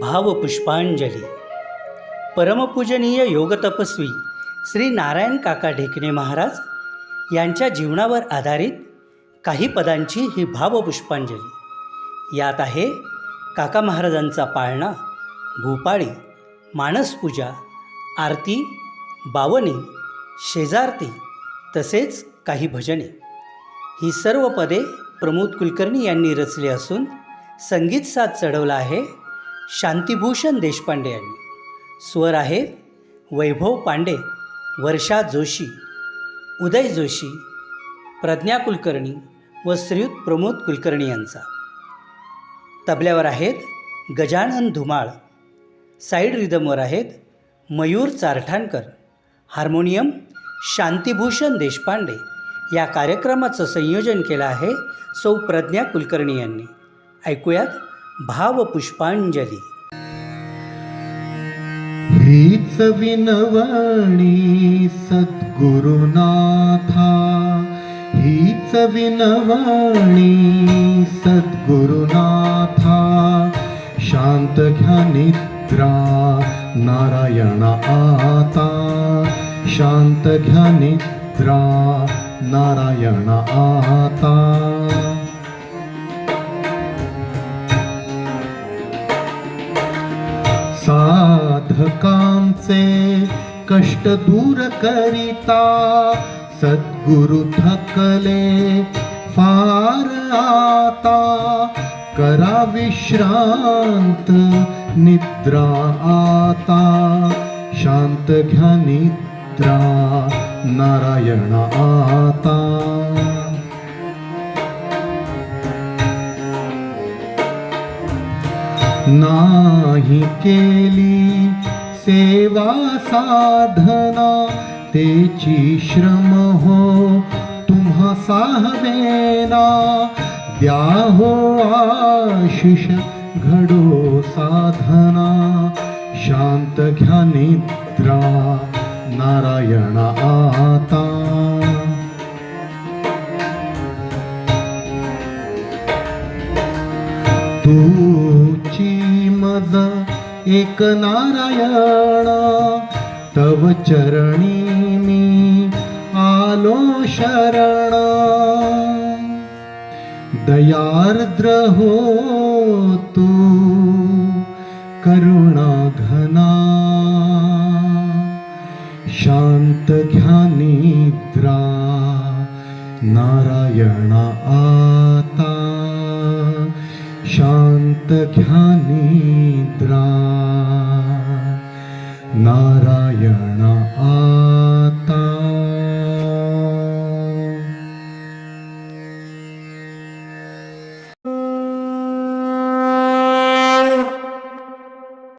भावपुष्पांजली. परमपूजनीय योगतपस्वी श्री नारायण काका ढेकणे महाराज यांच्या जीवनावर आधारित काही पदांची ही भावपुष्पांजली. यात आहे काका महाराजांचा पाळणा भूपाळी मानसपूजा आरती बावणी शेजारती तसेच काही भजने. ही सर्व पदे प्रमोद कुलकर्णी यांनी रचली असून संगीत साथ चढवला आहे शांतिभूषण देशपांडे यांनी. स्वर आहेत वैभव पांडे वर्षा जोशी उदय जोशी प्रज्ञा कुलकर्णी व श्रीयुत प्रमोद कुलकर्णी यांचा. तबल्यावर आहेत गजानन धुमाळ. साईड रिदमवर आहेत मयूर चारठाणकर. हार्मोनियम शांतिभूषण देशपांडे. या कार्यक्रमाचं संयोजन केलं आहे सौ प्रज्ञा कुलकर्णी यांनी. ऐकूयात भावपुष्पांजली. हीच विनवणी सद्गुरुनाथा. हीच विनवणी सद्गुरुनाथा. शांत घ्या निद्रा नारायण आता. शांत घ्या निद्रा नारायण आता. कामचे कष्ट दूर करिता सद्गुरु थकले. फार आता करा विश्रांत निद्रा आता. शांत घ्या निद्रा नारायण आता. नाही केली सेवा साधना तेची श्रम हो तुम्हा साहवेना. द्या हो आशिष घडो साधना. शांत घ्या निद्रा नारायण आता. तू एक नारायण। तव चरणी मी आलो शरण। दयार्द्र हो तू करुणा घना। शांत घ्या निद्रा नारायण आता शान्तध्यानिद्रा नारायण आता